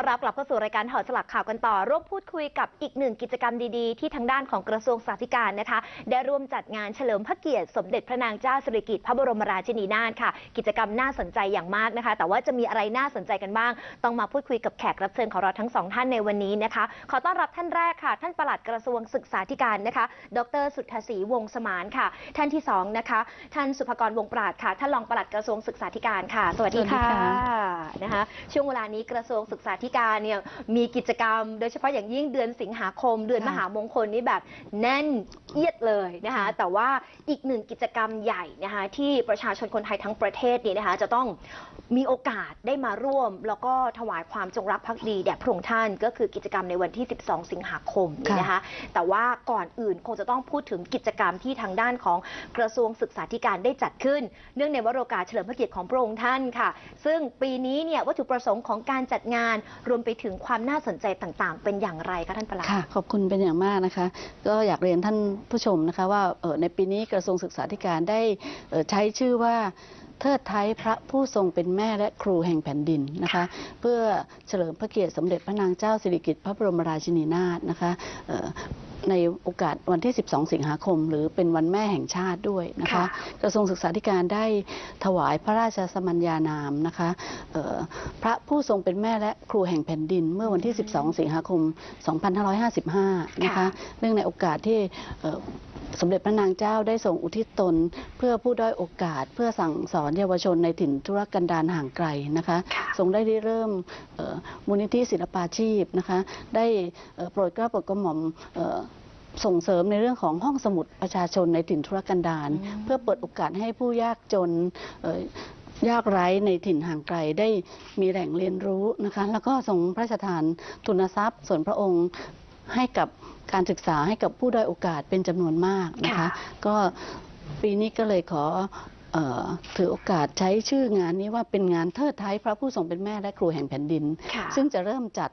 อนรับกลับเข้าสู่รายการถอดสลักข่าวกันต่อ ร่วมพูดคุยกับอีกหนึ่งกิจกรรมดีๆ ที่ทางด้านของกระทรวงสาธารณสุขนะคะ ได้ร่วมจัดงานเฉลิมพระเกียรติ สมเด็จพระนางเจ้าสิริกิติ์พระบรมราชินีนาถค่ะ กิจกรรมน่าสนใจอย่างมากนะคะ แต่ว่าจะมีอะไรน่าสนใจกันบ้าง ต้องมาพูดคุยกับแขกรับเชิญของเราทั้งสองท่านในวันนี้นะคะ ขอต้อนรับท่านแรกค่ะ ท่านปลัดกระทรวงศึกษาธิการนะคะ ดร สุทธศรีวงศ์สมานค่ะ ท่านที่สองนะคะท่านสุภกรวงศ์ปราดค่ะท่านรองปลัดกระทรวงศึกษาธิการค่ะ สวัสดีค่ะสวัสดีค่ะนะคะช่วงเวลานี้กระทรวงศึกษาธิการเนี่ยมีกิจกรรม โดยเฉพาะอย่างยิ่งเดือนสิงหาคม เดือนมหามงคลนี้แบบแน่นเอียดเลยนะคะแต่ว่าอีกหนึ่งกิจกรรมใหญ่นะคะที่ประชาชนคนไทยทั้งประเทศเนี่ยนะคะจะต้องมีโอกาสได้มาร่วม แล้วก็ถวายความจงรักภักดีแด่พระองค์ท่านก็คือกิจกรรมในวันที่ 12 สิงหาคมนี่นะคะแต่ว่าก่อนอื่นคงจะต้องพูดถึงกิจกรรมที่ทางด้านของกระทรวงศึกษาธิการได้จัดขึ้น เนื่องในวโรกาสเฉลิมพระเกียรติของพระองค์ท่านค่ะ ซึ่งปีนี้เนี่ยวัตถุประสงค์ของการจัดงานรวมไปถึงความน่าสนใจต่างๆ เป็นอย่างไรคะท่านปลัดค่ะขอบคุณเป็นอย่างมากนะคะ ก็อยากเรียนท่านผู้ชมนะคะว่าในปีนี้กระทรวงศึกษาธิการได้ใช้ชื่อว่าเทิดไทยพระผู้ทรงเป็นแม่และครูแห่งแผ่นดินนะคะ เพื่อเฉลิมพระเกียรติสมเด็จพระนางเจ้าสิริกิติ์พระบรมราชินีนาถนะคะ ในโอกาสวันที่ 12 สิงหาคม หรือเป็นวันแม่แห่งชาติด้วยนะคะค่ะกระทรวงศึกษาธิการได้ถวายพระราชสมัญญานามนะคะเอ่อพระผู้ทรงเป็นแม่และครูแห่งแผ่นดิน เมื่อวันที่ 12 สิงหาคม 2555 นะคะค่ะเนื่องในโอกาสที่เอ่อสมเด็จพระนางเจ้าได้ทรงอุทิศตน เพื่อผู้ด้อยโอกาส เพื่อสั่งสอนเยาวชนในถิ่นธุรกันดารห่างไกลนะคะค่ะทรงได้ริเริ่มเอ่อมูลนิธิศิลปาชีพนะคะ ได้เอ่อโปรดเกล้าโปรดกระหม่อมเอ่อ ส่งเสริมในเรื่องของห้องสมุดประชาชนในถิ่นธุรกันดารอืมเพื่อเปิดโอกาสให้ผู้ยากจนเอ่อยากไร้ในถิ่นห่างไกลได้มีแหล่งเรียนรู้นะคะแล้วก็ทรงพระราชทานทุนทรัพย์ ส่วนพระองค์ให้กับการศึกษาให้กับผู้ด้อยโอกาสเป็นจำนวนมากนะคะค่ะก็ปีนี้ก็เลยขอเอ่อ ถือโอกาสใช้ชื่องานนี้ว่าเป็นงานเทิดไทยพระผู้ทรงเป็นแม่และครูแห่งแผ่นดินค่ะซึ่งจะเริ่มจัด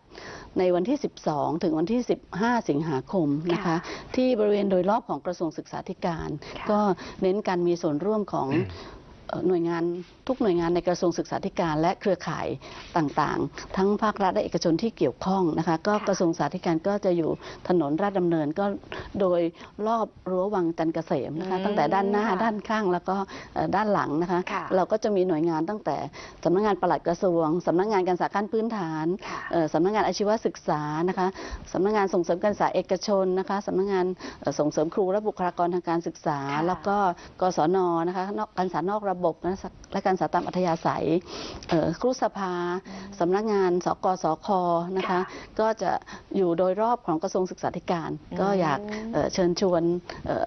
ในวันที่ 12 ถึงวันที่ 15 สิงหาคมนะคะค่ะที่บริเวณโดยรอบของกระทรวงศึกษาธิการค่ะก็เน้นการมีส่วนร่วมของเอ่อ หน่วยงานทุกหน่วยงานในกระทรวงศึกษาธิการ และเครือข่ายต่างๆ ทั้งภาครัฐและเอกชนที่เกี่ยวข้องนะคะ ก็ค่ะกระทรวงศึกษาธิการก็จะอยู่ถนนราชดำเนินก็โดยรอบรั้ววังจันทร์เกษมนะคะอืมตั้งแต่ด้านหน้าค่ะด้านข้างแล้วก็เอ่อด้านหลังนะคะค่ะเราก็จะมีหน่วยงานตั้งแต่สำนักงานปลัดกระทรวงสำนักงานการศึกษาขั้นพื้นฐานค่ะเอ่อสำนักงานอาชีวศึกษานะคะสำนักงานส่งเสริมการศึกษาเอกชนนะคะสำนักงานเอ่อส่งเสริมครูและบุคลากรทางการศึกษาค่ะแล้วก็กศนนะคะนอกการศึกษานอกระบบนะและการศึกษาตามอัธยาศัยเอ่อครุสภาสำนักงานสกสคนะคะค่ะก็จะอยู่โดยรอบของกระทรวงศึกษาธิการอืมก็อยากเอ่อเชิญชวนเอ่อ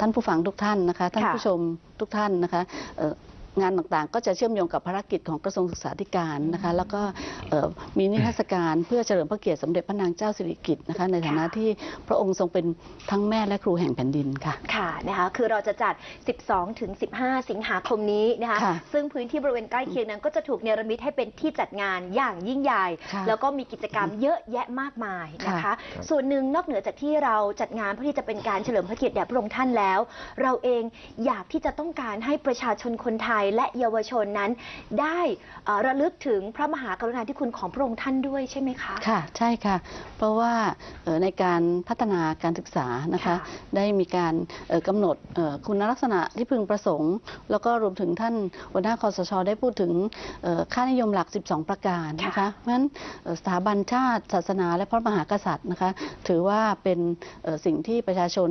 ท่านผู้ฟังทุกท่านนะคะ ท่านค่ะผู้ชมทุกท่านนะคะเอ่อ งานต่างๆ ก็จะเชื่อมโยงกับภารกิจของกระทรวงศึกษาธิการนะคะแล้วก็เอ่อมีนิทรรศการเพื่อเฉลิมพระเกียรติสมเด็จพระนางเจ้าสิริกิติ์นะคะในฐานะค่ะที่พระองค์ทรงเป็นทั้งแม่และครูแห่งแผ่นดินค่ะค่ะนะคะคือเราจะจัด 12 ถึง 15 สิงหาคมนี้นะคะค่ะซึ่งพื้นที่บริเวณใกล้เคียงนั้นก็จะถูกเนรมิตให้เป็นที่จัดงานอย่างยิ่งใหญ่ค่ะแล้วก็มีกิจกรรมเยอะแยะมากมายนะคะค่ะส่วนหนึ่งนอกเหนือจากที่เราจัดงานเพื่อที่จะเป็นการเฉลิมพระเกียรติแด่พระองค์ท่านแล้ว เราเองอยากที่จะต้องการให้ประชาชนคนไทยและเยาวชนนั้น ได้เอ่อระลึกถึงพระมหากรุณาธิคุณของพระองค์ท่านด้วยใช่ไหมคะ ค่ะ ใช่ค่ะ เพราะว่าเอ่อในการพัฒนาการศึกษานะคะค่ะได้มีการเอ่อกำหนดเอ่อคุณลักษณะที่พึงประสงค์ แล้วก็รวมถึงท่านหัวหน้าคอสช ได้พูดถึงเอ่อค่านิยมหลัก 12 ประการนะคะค่ะเพราะฉะนั้นเอ่อสถาบันชาติศาสนา และพระมหากษัตริย์นะคะ ถือว่าเป็นเอ่อสิ่งที่ประชาชน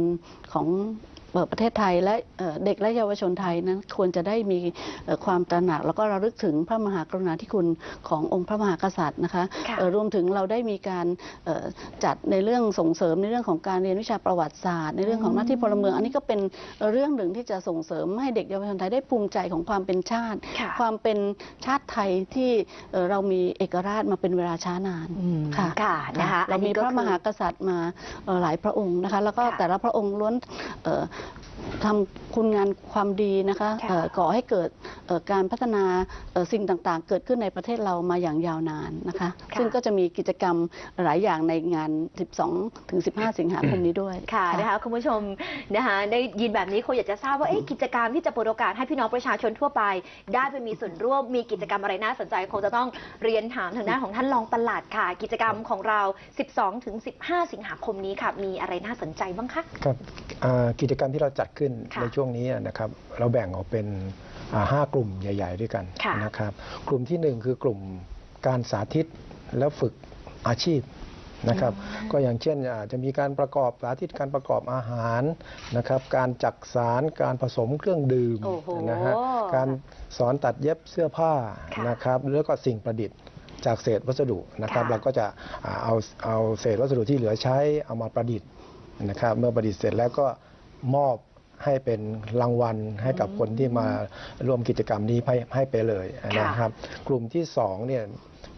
ของเอ่อ ประเทศไทยและเอ่อเด็กและเยาวชนไทยนั้นควรจะได้มีเอ่อความตระหนัก แล้วก็ระลึกถึงพระมหากรุณาธิคุณขององค์พระมหากษัตริย์นะคะค่ะเอ่อรวมถึงเราได้มีการเอ่อจัดในเรื่องส่งเสริมในเรื่องของการเรียนวิชาประวัติศาสตร์ ในเรื่องของหน้าที่พลเมือง อันนี้ก็เป็นเรื่องหนึ่งที่จะส่งเสริมให้เด็กเยาวชนไทยได้ภูมิใจของความเป็นชาติค่ะความเป็นชาติไทยที่เอ่อเรามีเอกราชมาเป็นเวลาช้านานอืมค่ะค่ะนะคะเรามีอันนี้ก็พระคือมหากษัตริย์มาเอ่อหลายพระองค์นะคะ แล้วก็ค่ะแต่ละพระองค์ล้วนเอ่อ ทำคุณงานความดีนะคะค่ะเอ่อก่อให้เกิดเอ่อการพัฒนาเอ่อสิ่งต่างๆ เกิดขึ้นในประเทศเรามาอย่างยาวนานนะคะค่ะซึ่งก็จะมีกิจกรรมหลายอย่างในงาน 12 ถึง 15 สิงหาคมนี้ด้วยค่ะนะคะคุณผู้ชมนะคะได้ยินแบบนี้คงอยากจะทราบว่าเอ๊ะกิจกรรมที่จะเปิดโอกาสให้พี่น้องประชาชนทั่วไป ได้ไปมีส่วนร่วมมีกิจกรรมอะไรน่าสนใจคงจะต้องเรียนถามทางด้านของท่านรองปลัดค่ะ กิจกรรมของเรา 12 ถึง 15 สิงหาคมนี้ค่ะมีอะไรน่าสนใจบ้างคะครับอ่ากิจกรรมที่เราจัดขึ้นค่ะในช่วงนี้นะครับ เราแบ่งออกเป็นอ่าห้ากลุ่มใหญ่ ๆ ด้วยกันค่ะนะครับ กลุ่มที่หนึ่งคือกลุ่มการสาธิตแล้วฝึกอาชีพนะครับ ก็อย่างเช่นอาจจะมีการประกอบสาธิตการประกอบอาหารนะครับ การจักสารการผสมเครื่องดื่มโอ้โหนะฮะการสอนตัดเย็บเสื้อผ้าค่ะนะครับแล้วก็สิ่งประดิษฐ์จากเศษวัสดุนะครับค่ะเราก็จะอ่าเอาเอาเศษวัสดุที่เหลือใช้เอามาประดิษฐ์นะครับ เมื่อประดิษฐ์เสร็จแล้วก็มอบ ให้เป็นรางวัลให้กับคนที่มาร่วมกิจกรรมนี้ให้ให้ไปเลยนะครับ กลุ่มที่สองเนี่ย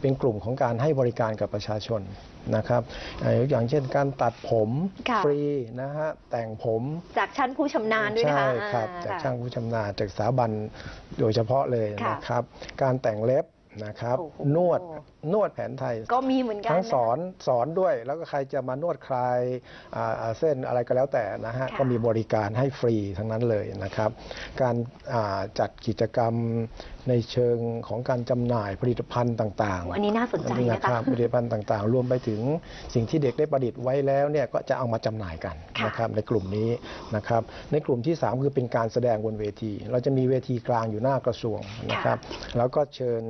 เป็นกลุ่มของการให้บริการกับประชาชนนะครับเอ่ออย่างเช่นการตัดผมค่ะฟรีนะฮะแต่งผมจากชั้นผู้ชำนาญด้วยนะคะใช่ครับอ่จากค่ะช่างผู้ชำนาญจากสถาบันโดยเฉพาะเลยค่ะนะครับ การแต่งเล็บนะครับโอ้โหนวด นวดแผนไทย ก็มีเหมือนกันทั้งนะสอนสอนด้วย แล้วก็ใครจะมานวดคลายอ่าอ่าเส้นอะไรก็แล้วแต่นะฮะค่ะก็มีบริการให้ฟรีทั้งนั้นเลยนะครับ การอ่าจัดกิจกรรมในเชิงของการจำหน่ายผลิตภัณฑ์ต่างๆ อันนี้น่าสนใจนะคะรับผลิตภัณฑ์ต่างๆ รวมไปถึงสิ่งที่เด็กได้ประดิษฐ์ไว้แล้วเนี่ยก็จะเอามาจำหน่ายกันค่ะนะครับในกลุ่มนี้นะครับ ในกลุ่มที่ 3 คือเป็นการแสดงบนเวที เราจะมีเวทีกลางอยู่หน้ากระทรวงนะครับ แล้วก็เชิญ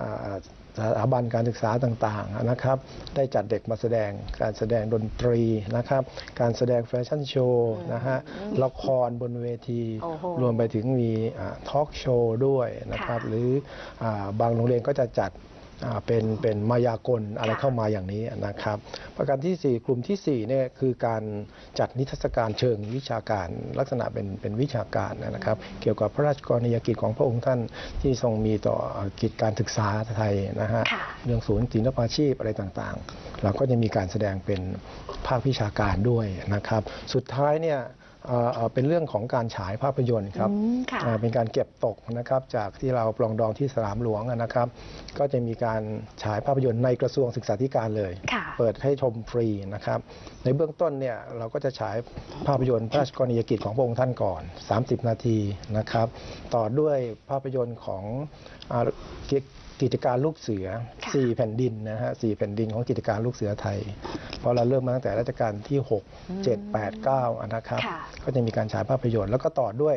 อ่า สถาบันการศึกษาต่างๆนะครับ ได้จัดเด็กมาแสดงการแสดงดนตรีนะครับ การแสดงแฟชั่นโชว์นะฮะละครบนเวทีโอ้โหรวมไปถึงมีทอล์กโชว์ด้วยนะครับค่ะหรืออาบางโรงเรียนก็จะจัดอ่า เป็นเป็นมายากลอะไรค่ะเข้ามาอย่างนี้นะครับ ประการที่ 4 กลุ่มทีสี่4เนี่ยคือการจัดนิทรรศการเชิงวิชาการ ลักษณะเป็นเป็นวิชาการนะครับ เกี่ยวกับพระราชกรณียกิจของพระองค์ท่านที่ทรงมีต่อกิจการศึกษาไทยนะฮะค่ะเรื่องศูนย์ศิลปาชีพอะไรต่างๆ เราก็จะมีการแสดงเป็นภาควิชาการด้วยนะครับ สุดท้ายเนี่ยเอ่อเอ่อ เป็นเรื่องของการฉายภาพยนตร์ครับอืมค่ะอ่าเป็นการเก็บตกนะครับจากที่เราปลองดองที่สนามหลวงอะนะครับ ก็จะมีการฉายภาพยนตร์ในกระทรวงศึกษาธิการเลยค่ะเปิดให้ชมฟรีนะครับ ในเบื้องต้นเนี่ยเราก็จะฉายภาพยนตร์พระราชกรณียกิจของพระองค์ท่านก่อน 30 นาทีนะครับ ต่อด้วยภาพยนตร์ของอ่า กิกิจการลูกเสือค่ะ4แผ่นดินนะฮะสี่แผ่นดินของกิจการลูกเสือไทย เพราะเราเริ่มมาตั้งแต่รัชกาลที่ 6 7 8 9อะนะครับค่ะก็จะมีการฉายภาพยนตร์แล้วก็ต่อด้วย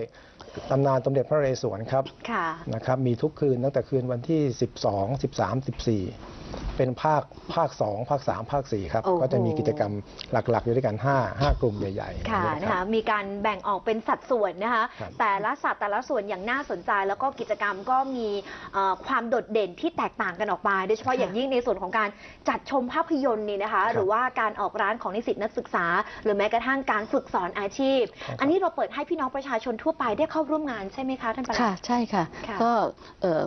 ตำนานสมเด็จพระนเรศวรครับค่ะนะครับมีทุกคืนตั้งแต่คืนวันที่ 12 13 14 เป็นภาคภาค 2 ภาค 3 ภาค 4 ครับ โอ้โห ก็จะมีกิจกรรมหลักๆ อยู่ด้วยกัน 5 5 กลุ่มใหญ่ๆค่ะนนะคะมีการแบ่งออกเป็นสัดส่วนนะคะ ครับแต่ละสัดแต่ละส่วนอย่างน่าสนใจ แล้วก็กิจกรรมก็มีเอ่อความโดดเด่นที่แตกต่างกันออกไป โดยเฉพาะค่ะอย่างยิ่งในส่วนของการจัดชมภาพยนตร์นี่นะคะ ครับหรือว่าการออกร้านของนิสิตนักศึกษา หรือแม้กระทั่งการฝึกสอนอาชีพ ครับ อันนี้เราเปิดให้พี่น้องประชาชนทั่วไปได้เข้าร่วมงานใช่ไหมคะท่านประหลัค่ะดใช่ค่ะ ค่ะก็เอ่อ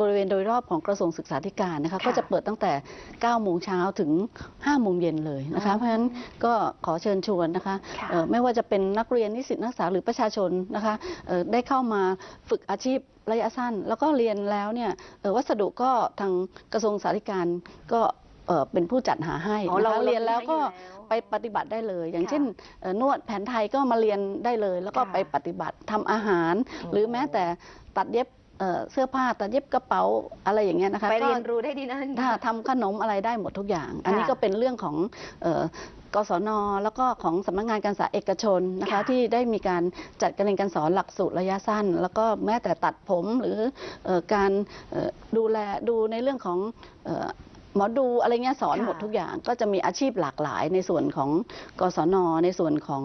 บริเวณโดยรอบของกระทรวงศึกษาธิการนะคะ ค่ะก็จะเปิดตั้งแต่ 9 โมงเช้าถึง 5 โมงเย็นเลยนะคะ อ๋อเพราะฉะนั้นก็ขอเชิญชวนนะคะค่ะเอ่อไม่ว่าจะเป็นนักเรียนนิสิตนักศึกษาหรือประชาชนนะคะเอ่อได้เข้ามาฝึกอาชีพระยะสั้น แล้วก็เรียนแล้วเนี่ยเอ่อวัสดุก็ทางกระทรวงศึกษาธิการก็ เอ่อเป็นผู้จัดหาให้อ๋อนะเราคะเราเรียนแล้วก็มีให้อยู่แล้วไปปฏิบัติได้เลย อย่างค่ะเช่นเอ่อนวดแผนไทยก็มาเรียนได้เลย แล้วก็ค่ะไปปฏิบัติทำอาหารโอ้หรือแม้แต่ตัดเย็บเอ่อเสื้อผ้าตัดเย็บกระเป๋าอะไรอย่างเงี้ยนะคะไปเรียนก็รู้ได้ดีนั่น ถ้าทำขนมอะไรได้หมดทุกอย่าง อันนี้ก็เป็นเรื่องของเอ่อกศนแล้วก็ของสำนักงานการศึกษาเอกชนนะคะค่ะ ที่ได้มีการจัดการเรียนการสอนหลักสูตรระยะสั้น แล้วก็แม้แต่ตัดผมหรือเออการเอ่อดูแลดูในเรื่องของเอ่อ หมอดูอะไรเงี้ยสอนค่ะหมดทุกอย่างก็จะมีอาชีพหลากหลายในส่วนของกศนในส่วนของ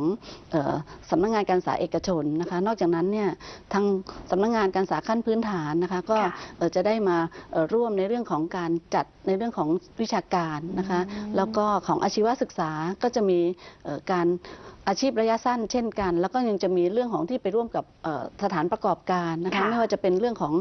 เออสำนักงานการศึกษาเอกชนนะคะนอกจากนั้นเนี่ยทางสำนักงานการศึกษาขั้นพื้นฐานนะคะก็ค่ะเอ่อจะได้มาเอ่อร่วมในเรื่องของการจัดในเรื่องของวิชาการนะคะอืมแล้วก็ของอาชีวศึกษาก็จะมีเอ่อการอาชีพระยะสั้นเช่นกัน แล้วก็ยังจะมีเรื่องของที่ไปร่วมกับเอ่อสถานประกอบการนะคะค่ะไม่ว่าจะเป็นเรื่องของ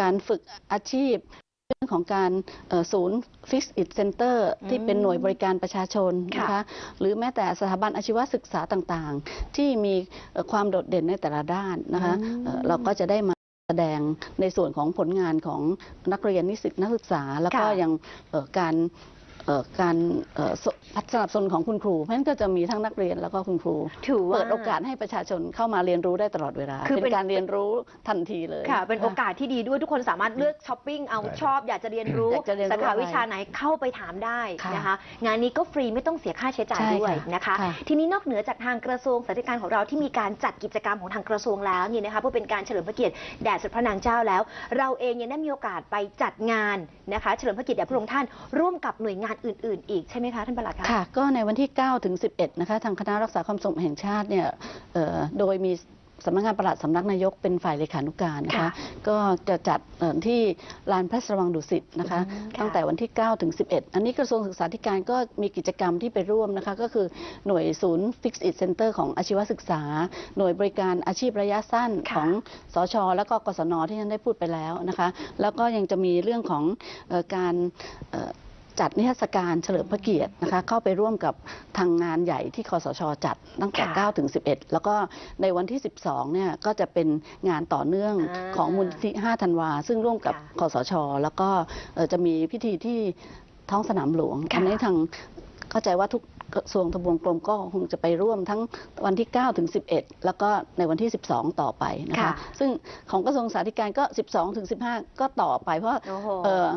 การฝึกอาชีพเรื่องของการเอ่อศูนย์ Fix It Center ที่เป็นหน่วยบริการประชาชนนะค่ะคะหรือแม้แต่สถาบันอาชีวศึกษาต่างๆ ที่มีเอ่อความโดดเด่นในแต่ละด้านนะคะอืมเอ่อเราก็จะได้มาแสดงในส่วนของผลงานของนักเรียนนิสิตนักศึกษา แล้วก็ค่ะยังเอ่อการเอ่อ การเอ่อสสนับสนุนของคุณครู เพราะฉะนั้นก็จะมีทั้งนักเรียนแล้วก็คุณครูถือว่าเปิดโอกาสให้ประชาชนเข้ามาเรียนรู้ได้ตลอดเวลา คือเป็นเป็นการเรียนรู้ทันทีเลยค่ะ เป็นโอกาสที่ดีด้วยทุกคนสามารถเลือกช้อปปิ้งเอาได้ชอบอยากจะเรียนรู้อยากจะเรียนรู้สาขาอะไรวิชาไหนเข้าไปถามได้ค่ะนะคะ งานนี้ก็ฟรีไม่ต้องเสียค่าใช้จ่ายใช่ด้วยค่ะนะคะค่ะทีนี้นอกเหนือจากทางกระทรวงสาธารณสุขของเราที่มีการจัดกิจกรรมของทางกระทรวงแล้วนี่นะคะเพื่อเป็นการเฉลิมพระเกียรติแด่สมเด็จพระนางเจ้าแล้ว เราเองยังได้มีโอกาสไปจัดงานนะคะ เฉลิมพระเกียรติแด่พระองค์ท่านร่วมกับหน่วยงานอื่น ๆ อีกใช่ไหมคะท่านปลัดคะ ค่ะก็ในวันที่ 9 ถึง 11 นะคะ ทางคณะรักษาความสงบแห่งชาติเนี่ยเอ่อโดยมีสำนักงานปลัดสำนักนายกเป็นฝ่ายเลขานุการนะคะ ค่ะก็จะจัดเอ่อที่ลานพระราชวังดุสิตนะคะ อืมค่ะตั้งแต่วันที่ 9 ถึง 11 อันนี้กระทรวงศึกษาธิการก็มีกิจกรรมที่ไปร่วมนะคะ ก็คือหน่วยศูนย์ Fix It Center ของอาชีวศึกษา หน่วยบริการอาชีพระยะสั้นค่ะ ของสช แล้วก็กศนที่ท่านได้พูดไปแล้วนะคะ แล้วก็ยังจะมีเรื่องของเอ่อการเอ่อ จัดนิทรรศการเฉลิมพระเกียรตินะคะเข้าไปร่วมกับทางงานใหญ่ที่คอสชจัดตั้งแต่ค่ะ9ถึง11 แล้วก็ในวันที่ 12เนี่ยก็จะเป็นงานต่อเนื่องอ่าของมูลนิธิ5ธันวา ซึ่งร่วมกับค่ะคอสช แล้วก็เอ่อจะมีพิธีที่ท้องสนามหลวงค่ะอันนี้ทางเข้าใจว่าทุกกระทรวงทบวงกรมก็คงจะไปร่วมทั้งวันที่ 9 ถึง 11 แล้วก็ในวันที่ 12 ต่อไปนะคะค่ะซึ่งของกระทรวงสาธารณสุขก็ 12 ถึง 15 ก็ต่อไปเพราะโอ้โหเอ่อ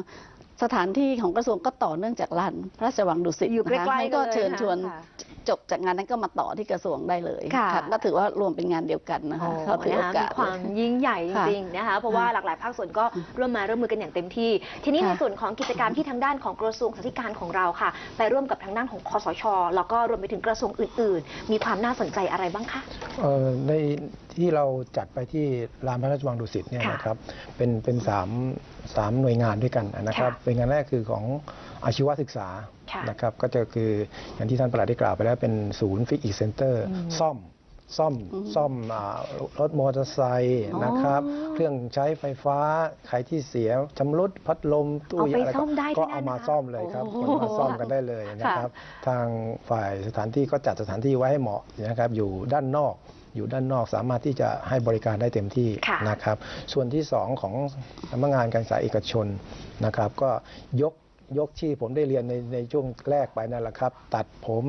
สถานที่ของกระทรวงก็ต่อเนื่องจากลานพระราชวังดุสิตอยู่ใกล้ๆนะคะให้ก็กันเลยเชิญค่ะชวนค่ะจบจากงานนั้นก็มาต่อที่กระทรวงได้เลยค่ะ ก็ถือว่ารวมเป็นงานเดียวกันนะคะโอ้เขาถือโอนะคะกามีส ความยิ่งใหญ่จค่ะริงๆนะคะเพราะว่าหลากหลายภาคส่วนก็ร่วมมาร่วมมือกันอย่างเต็มที่ ทีนี้ค่ะ ในส่วนของกิจกรรมที่ทางด้านของกระทรวงสาธารณสุขของเราค่ะ ไปร่วมกับทางด้านของคอสช แล้วก็รวมไปถึงกระทรวงอื่น ๆ มีความน่าสนใจอะไรบ้างคะ เอ่อใน ที่เราจัดไปที่ลานพระราชวังดุสิตเนี่ยค่ะนะครับเป็นเป็นสามสามหน่วยงานด้วยกันนะครับค่ะเป็นงานแรกคือของอาชีวศึกษาค่ะนะครับก็จะคืออย่างที่ท่านประหลัดได้กล่าวไปแล้วเป็นศูนย์ฟิกอีเซ็นเตอร์อืมซ่อมซ่อมอืมซ่อมอ่ารถมอเตอร์ไซค์อ๋อนะครับ เครื่องใช้ไฟฟ้าใครที่เสียชำรุดพัดลมตู้เอาไปอะไรซ่อมได้ที่ก็นั่นเอามานะคะซ่อมเลยครับโอ้คนมาซ่อมกันได้เลยนะครับ ทางฝ่ายสถานที่ก็จัดสถานที่ไว้ให้เหมาะนะครับอยู่ด้านนอก อยู่ด้านนอกสามารถที่จะให้บริการได้เต็มที่ค่ะนะครับ ส่วนที่สองของสำนักงานการศึกษาเอกชนนะครับ ก็ยกยกที่ผมได้เรียนในในช่วงแรกไปนั่นแหละครับ ตัดผม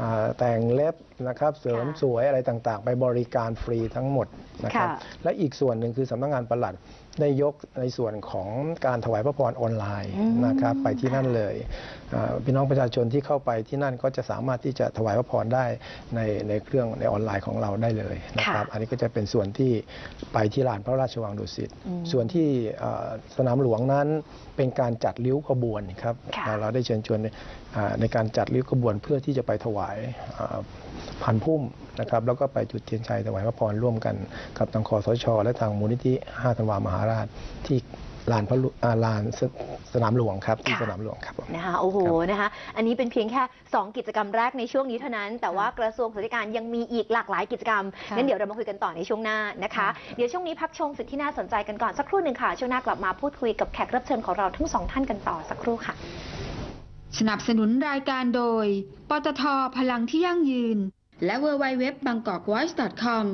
อ่าแต่งเล็บนะครับเสริมค่ะสวยอะไรต่างๆ ไปบริการฟรีทั้งหมดนะครับค่ะและอีกส่วนหนึ่งคือสำนักงานปลัด ได้ยกในส่วนของการถวายพระพรออนไลน์อืมนะครับไปที่นั่นค่ะเลยอ่าพี่น้องประชาชนที่เข้าไปที่นั่นก็จะสามารถที่จะถวายพระพรได้ในในเครื่องในออนไลน์ของเราได้เลยนะครับ อันนี้ก็จะเป็นส่วนที่ไปที่ลานพระราชวังดุสิตอืมส่วนที่อ่าสนามหลวงนั้นเป็นการจัดริ้วขบวนครับค่ะเราเราได้เชิญชวนในอ่าในการจัดริ้วขบวนเพื่อที่จะไปถวายอ่าพันพุ่มนะครับแล้วก็ไปจุดเทียนชัยถวายพระพรร่วมกันกับทางคอสช และทางมูลนิธิ5ธันวามหาราชที่ลานพระลุอ่าลานสสนามหลวงครับที่ค่ะสนามหลวงครับผมนะคะโอ้โหครับนะคะอันนี้เป็นเพียงแค่ 2 กิจกรรมแรกในช่วงนี้เท่านั้น แต่ว่ากระทรวงสาธารณสุขยังมีอีกหลากหลายกิจกรรมค่ะงั้นเดี๋ยวเรามาคุยกันต่อในช่วงหน้านะคะค่ะเดี๋ยวช่วงนี้พักชมสิ่งที่น่าสนใจกันก่อนสักครู่หนึ่งค่ะ ช่วงหน้ากลับมาพูดคุยกับแขกรับเชิญของเราทั้งสองท่านกันต่อสักครู่ค่ะ สนับสนุนรายการโดยปตทพลังที่ยั่งยืน และ w w w b a n g k o k v o i c e c o m